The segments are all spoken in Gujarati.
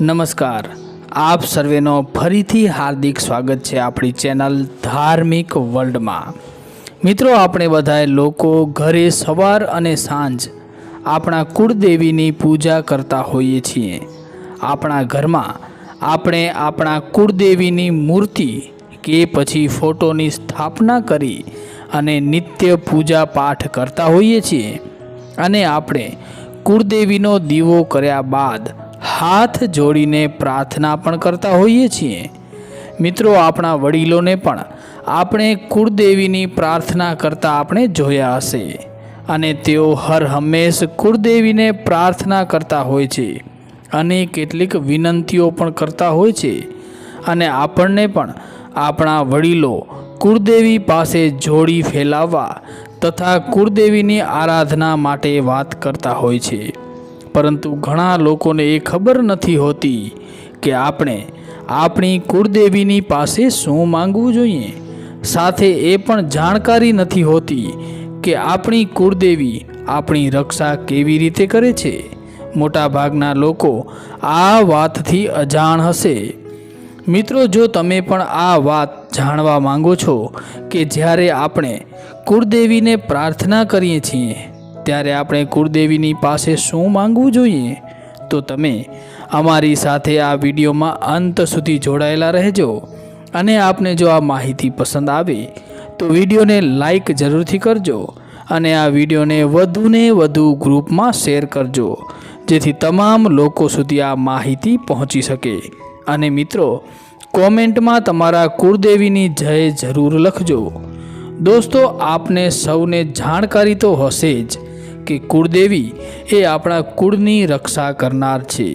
નમસ્કાર. આપ સર્વેનો ફરીથી હાર્દિક સ્વાગત છે આપણી ચેનલ ધાર્મિક વર્લ્ડમાં. મિત્રો, આપણે બધાએ લોકો ઘરે સવાર અને સાંજ આપણા કુળદેવીની પૂજા કરતા હોઈએ છીએ. આપણા ઘરમાં આપણે આપણા કુળદેવીની મૂર્તિ કે પછી ફોટોની સ્થાપના કરી અને નિત્ય પૂજા પાઠ કરતા હોઈએ છીએ. અને આપણે કુળદેવીનો દીવો કર્યા બાદ હાથ જોડીને પ્રાર્થના પણ કરતા હોઈએ છીએ. મિત્રો, આપણા વડીલોને પણ આપણે કુળદેવીની પ્રાર્થના કરતા આપણે જોયા હશે. અને તેઓ હર હંમેશ કુળદેવીને પ્રાર્થના કરતા હોય છે અને કેટલીક વિનંતીઓ પણ કરતા હોય છે. અને આપણને પણ આપણા વડીલો કુળદેવી પાસે જોડી ફેલાવવા તથા કુળદેવીની આરાધના માટે વાત કરતા હોય છે. પરંતુ ઘણા લોકોને એ ખબર નથી હોતી કે આપણે, આપણી કુળદેવીની પાસે શું માંગવું જોઈએ. સાથે એ પણ જાણકારી નથી હોતી કે આપણી કુળદેવી આપણી રક્ષા કેવી રીતે કરે છે. મોટાભાગના લોકો આ વાતથી અજાણ હશે. મિત્રો, જો તમે પણ આ વાત જાણવા માંગો છો કે જ્યારે આપણે કુળદેવીને પ્રાર્થના કરીએ છીએ ત્યારે આપણે કુળદેવીની પાસે શું માંગવું જોઈએ? તો તમે અમારી સાથે આ વિડીયોમાં અંત સુધી જોડાયેલા રહેજો. અને આપને જો આ માહિતી પસંદ આવે, તો વિડીયોને લાઈક જરૂરથી કરજો અને આ વિડીયોને વધુને વધુ ગ્રુપમાં શેર કરજો, જેથી તમામ લોકો સુધી આ માહિતી પહોંચી શકે. અને મિત્રો, કોમેન્ટમાં તમારા કુળદેવીની જય જરૂર લખજો. દોસ્તો, આપને સૌને જાણકારી તો હશે જ કે કુળદેવી એ આપણા કુળની રક્ષા કરનાર છે.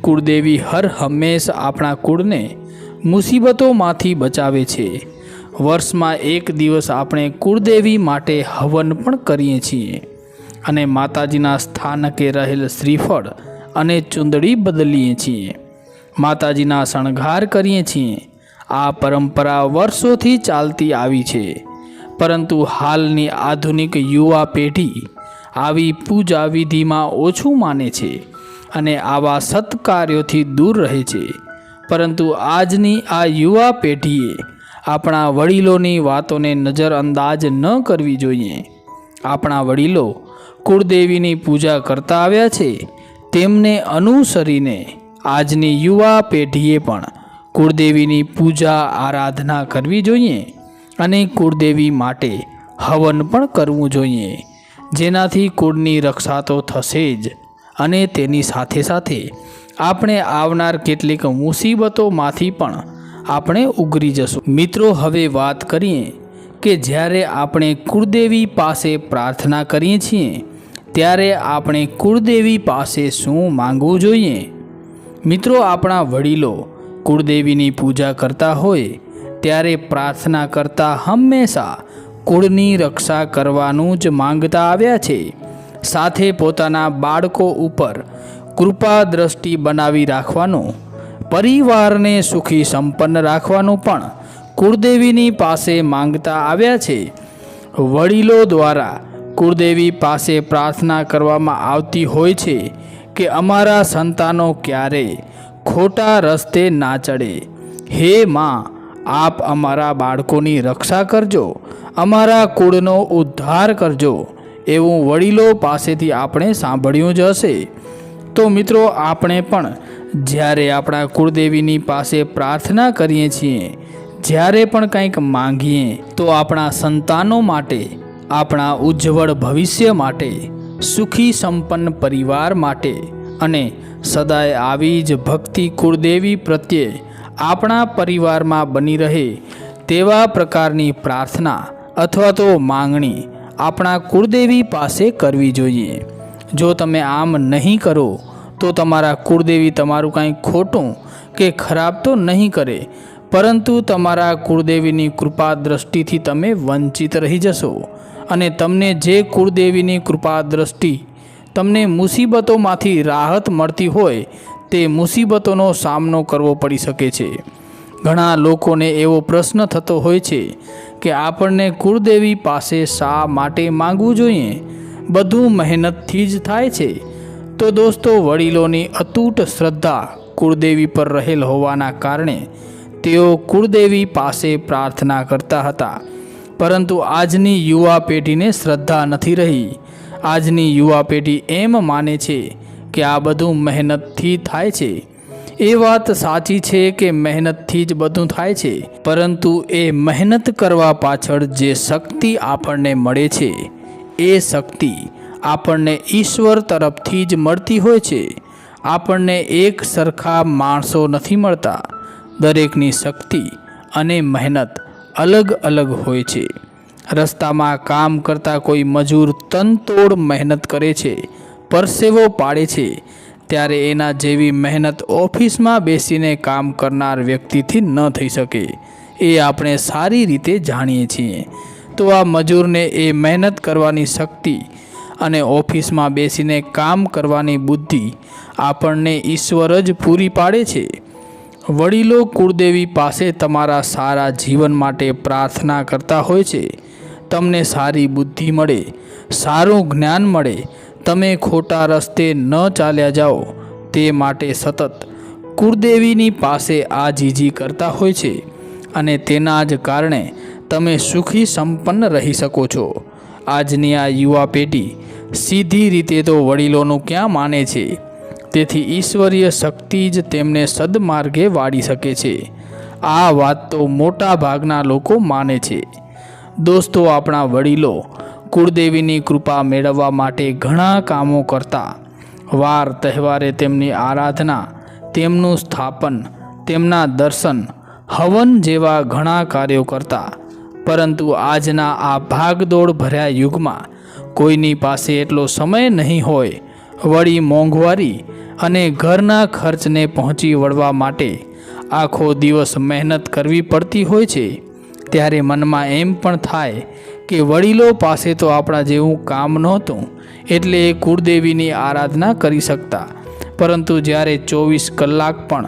કુળદેવી હર હંમેશ આપણા કુળને મુસીબતોમાંથી બચાવે છે. વર્ષમાં એક દિવસ આપણે કુળદેવી માટે હવન પણ કરીએ છીએ અને માતાજીના સ્થાનકે રહેલ શ્રીફળ અને ચુંદડી બદલીએ છીએ. માતાજીના શણગાર કરીએ છીએ. આ પરંપરા વર્ષોથી ચાલતી આવી છે. પરંતુ હાલની આધુનિક યુવા પેઢી આવી પૂજા વિધિમાં ઓછું માને છે અને આવા સત્કાર્યોથી દૂર રહે છે. પરંતુ આજની આ યુવા પેઢીએ આપણા વડીલોની વાતોને નજરઅંદાજ ન કરવી જોઈએ. આપણા વડીલો કુળદેવીની પૂજા કરતા આવ્યા છે. તેમને અનુસરીને આજની યુવા પેઢીએ પણ કુળદેવીની પૂજા આરાધના કરવી જોઈએ અને કુળદેવી માટે હવન પણ કરવું જોઈએ. જેનાથી કુળની રક્ષા તો થશે જ. અને તેની સાથે સાથે આપણે આવનાર કેટલીક મુસીબતોમાંથી પણ આપણે ઉગરી જશું. મિત્રો, હવે વાત કરીએ કે જ્યારે આપણે કુળદેવી પાસે પ્રાર્થના કરીએ છીએ, ત્યારે આપણે કુળદેવી પાસે શું માંગવું જોઈએ? મિત્રો, આપણા વડીલો કુળદેવીની પૂજા કરતા હોય, ત્યારે પ્રાર્થના કરતા હંમેશા કુળની રક્ષા કરવાનું જ માંગતા આવ્યા છે. સાથે પોતાના બાળકો ઉપર કૃપા દ્રષ્ટિ બનાવી રાખવાનું, પરિવારને સુખી સંપન્ન રાખવાનું પણ કુળદેવીની પાસે માંગતા આવ્યા છે. વડીલો દ્વારા કુળદેવી પાસે પ્રાર્થના કરવામાં આવતી હોય છે કે અમારા સંતાનો ક્યારે ખોટા રસ્તે ના ચડે. હે માં, આપ અમારા બાળકોની રક્ષા કરજો. અમારા કુળનો ઉદ્ધાર કરજો. એવું વડીલો પાસેથી આપણે સાંભળ્યું જ હશે. તો મિત્રો, આપણે પણ જ્યારે આપણા કુળદેવીની પાસે પ્રાર્થના કરીએ છીએ, જ્યારે પણ કંઈક માંગીએ, તો આપણા સંતાનો માટે, આપણા ઉજ્જવળ ભવિષ્ય માટે, સુખી સંપન્ન પરિવાર માટે અને સદાય આવી જ ભક્તિ કુળદેવી પ્રત્યે આપણા પરિવારમાં બની રહે, તેવા પ્રકારની પ્રાર્થના અથવા તો માંગણી આપણા કુળદેવી પાસે કરવી જોઈએ. જો તમે આમ નહીં કરો, તો તમારા કુળદેવી તમારું કાંઈ ખોટું કે ખરાબ તો નહીં કરે, પરંતુ તમારા કુળદેવીની કૃપા દ્રષ્ટિથી તમે વંચિત રહી જશો અને તમને જે કુળદેવીની કૃપા દ્રષ્ટિ તમને મુસીબતોમાંથી રાહત મળતી હોય, તે મુસીબતોનો સામનો કરવો પડી શકે છે. ઘણા લોકોને એવો પ્રશ્ન થતો હોય છે કે આપણને કુળદેવી પાસે શા માટે માંગવું જોઈએ? બધું મહેનતથી જ થાય છે. તો દોસ્તો, વડીલોની અતૂટ શ્રદ્ધા કુળદેવી પર રહેલ હોવાના કારણે તેઓ કુળદેવી પાસે પ્રાર્થના કરતા હતા. પરંતુ આજની યુવા પેઢીને શ્રદ્ધા નથી રહી. આજની યુવા પેઢી એમ માને છે કે આ બધું મહેનતથી થાય છે. એ વાત સાચી છે કે મહેનતથી જ બધું થાય છે, પરંતુ એ મહેનત કરવા પાછળ જે શક્તિ આપણને મળે છે, એ શક્તિ આપણને ઈશ્વર તરફથી જ મળતી હોય છે. આપણને એક સરખા માણસો નથી મળતા. દરેકની શક્તિ અને મહેનત અલગ અલગ હોય છે. રસ્તામાં કામ કરતા કોઈ મજૂર તનતોડ મહેનત કરે છે, પરસેવો પાડે છે ત્યારે એના જેવી મહેનત ઓફિસમાં બેસીને કામ કરનાર વ્યક્તિથી ન થઈ શકે. એ આપણે સારી રીતે જાણીએ છીએ. તો આ મજૂરને એ મહેનત કરવાની શક્તિ અને ઓફિસમાં બેસીને કામ કરવાની બુદ્ધિ આપણને ઈશ્વર જ પૂરી પાડે છે. વડીલો કુળદેવી પાસે તમારા સારા જીવન માટે પ્રાર્થના કરતા હોય છે. તમને સારી બુદ્ધિ મળે, સારું જ્ઞાન મળે તમે ખોટા રસ્તે ન ચાલ્યા જાઓ, તે માટે સતત કુળદેવીની પાસે આ જીજી કરતા હોય છે અને તેના જ કારણે તમે સુખી સંપન્ન રહી શકો છો. આજની આ યુવા પેઢી સીધી રીતે તો વડીલોનું ક્યાં માને છે? તેથી ઈશ્વરીય શક્તિ જ તેમને સદમાર્ગે વાળી શકે છે. આ વાત તો મોટા ભાગના લોકો માને છે. દોસ્તો, આપણા વડીલો કુળદેવીની કૃપા મેળવવા માટે ઘણા કામો કરતા. વાર તહેવારે તેમની આરાધના, તેમનું સ્થાપન, તેમના દર્શન, હવન જેવા ઘણા કાર્યો કરતા. પરંતુ આજના આ ભાગદોડ ભર્યા યુગમાં કોઈની પાસે એટલો સમય નહીં હોય. વળી મોંઘવારી અને ઘરના ખર્ચને પહોંચી વળવા માટે આખો દિવસ મહેનત કરવી પડતી હોય છે. ત્યારે મનમાં એમ પણ થાય કે વડીલો પાસે તો આપણા જેવું કામ નહોતું, એટલે એ કુળદેવીની આરાધના કરી શકતા. પરંતુ જ્યારે ચોવીસ કલાક પણ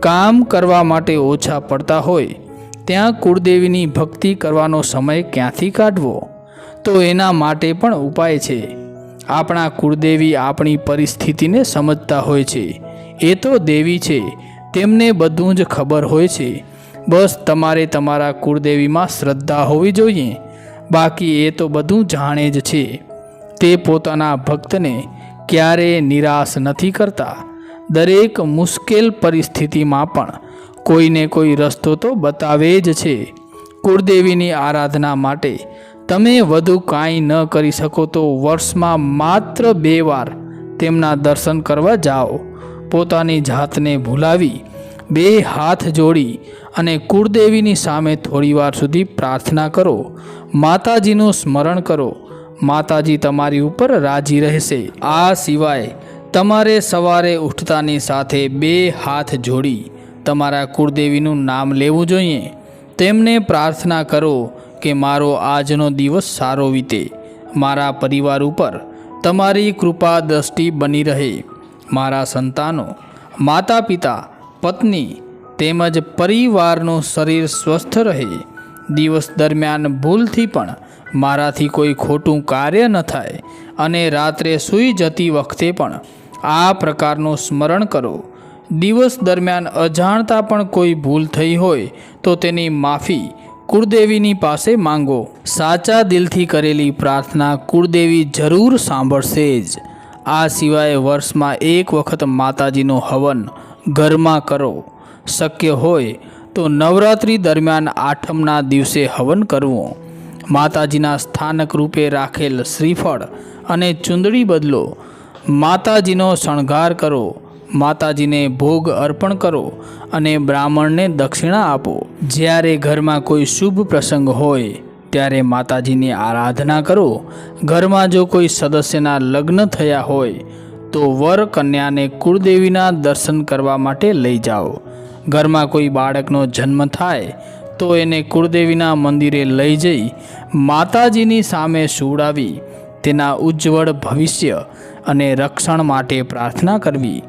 કામ કરવા માટે ઓછા પડતા હોય, ત્યાં કુળદેવીની ભક્તિ કરવાનો સમય ક્યાંથી કાઢવો? તો એના માટે પણ ઉપાય છે. આપણા કુળદેવી આપણી પરિસ્થિતિને સમજતા હોય છે. એ તો દેવી છે, તેમને બધું જ ખબર હોય છે. બસ તમારે તમારા કુળદેવીમાં શ્રદ્ધા હોવી જોઈએ. બાકી એ તો બધું જાણે જ છે. તે પોતાના ભક્તને ક્યારેય નિરાશ નથી કરતા. દરેક મુશ્કેલ પરિસ્થિતિમાં પણ કોઈને કોઈ રસ્તો તો બતાવે જ છે. કુળદેવીની આરાધના માટે તમે વધુ કાંઈ ન કરી શકો તો વર્ષમાં માત્ર બે વાર તેમના દર્શન કરવા જાઓ. પોતાની જાતને ભૂલાવી બે હાથ જોડી અને કુળદેવીની સામે થોડીવાર સુધી પ્રાર્થના કરો. માતાજીનું સ્મરણ કરો. માતાજી તમારી ઉપર રાજી રહેશે. આ સિવાય તમારે સવારે ઉઠતાની સાથે બે હાથ જોડી તમારા કુળદેવીનું નામ લેવું જોઈએ. તેમને પ્રાર્થના કરો કે મારો આજનો દિવસ સારો વીતે. મારા પરિવાર ઉપર તમારી કૃપા દ્રષ્ટિ બની રહે. મારા સંતાનો માતા પિતા પત્ની તેમજ પરિવારનું શરીર સ્વસ્થ રહે. દિવસ દરમિયાન ભૂલથી પણ મારાથી કોઈ ખોટું કાર્ય ન થાય અને રાત્રે સૂઈ જતી વખતે પણ આ પ્રકારનું સ્મરણ કરો. દિવસ દરમિયાન અજાણતા પણ કોઈ ભૂલ થઈ હોય તો તેની માફી કુળદેવીની પાસે માંગો. સાચા દિલથી કરેલી પ્રાર્થના કુળદેવી જરૂર સાંભળશે જ. આ સિવાય વર્ષમાં એક વખત માતાજીનું હવન ઘરમાં કરો. શક્ય હોય તો નવરાત્રિ દરમિયાન આઠમના દિવસે હવન કરવું. માતાજીના સ્થાનક રૂપે રાખેલ શ્રીફળ અને ચુંદડી બદલો. માતાજીનો શણગાર કરો. માતાજીને ભોગ અર્પણ કરો અને બ્રાહ્મણને દક્ષિણા આપો. જ્યારે ઘરમાં કોઈ શુભ પ્રસંગ હોય, ત્યારે માતાજીની આરાધના કરો. ઘરમાં જો કોઈ સદસ્યના લગ્ન થયા હોય તો વર કન્યાને કુળદેવીના દર્શન કરવા માટે લઈ જાઓ. ઘરમાં કોઈ બાળકનો જન્મ થાય, તો એને કુળદેવીના મંદિરે લઈ જઈ માતાજીની સામે સુવડાવી, તેના ઉજ્જવળ ભવિષ્ય અને રક્ષણ માટે પ્રાર્થના કરવી.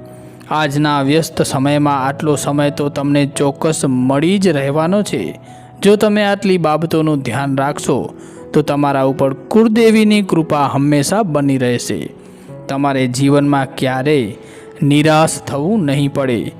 આજના વ્યસ્ત સમયમાં આટલો સમય તો તમને ચોક્કસ મળી જ રહેવાનો છે. જો તમે આટલી બાબતોનું ધ્યાન રાખશો, તો તમારા ઉપર કુળદેવીની કૃપા હંમેશા બની રહેશે. તમારે જીવનમાં ક્યારેય નિરાશ થવું નહીં પડે.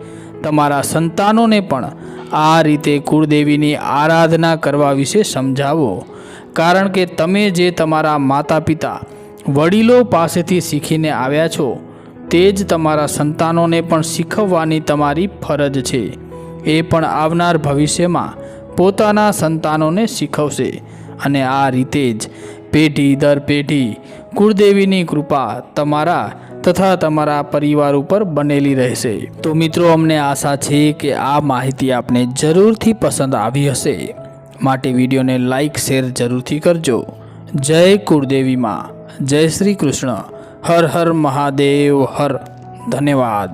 તમારા સંતાનોને પણ આ રીતે કુળદેવીની આરાધના કરવા વિશે સમજાવો. કારણ કે તમે જે તમારા માતા પિતા વડીલો પાસેથી શીખીને આવ્યા છો, તે જ તમારા સંતાનોને પણ શીખવવાની તમારી ફરજ છે. એ પણ આવનાર ભવિષ્યમાં પોતાના સંતાનોને શીખવશે અને આ રીતે જ પેઢી દર પેઢી કુળદેવીની કૃપા તમારા તથા તમારા પરિવાર ઉપર બનેલી રહેશે. તો મિત્રો, અમને આશા છે કે આ માહિતી આપને જરૂરથી પસંદ આવી હશે. માટે વિડીયોને લાઈક, શેર જરૂરથી કરજો. જય કુળદેવીમાં જય શ્રી કૃષ્ણ. હર હર મહાદેવ. હર. ધન્યવાદ.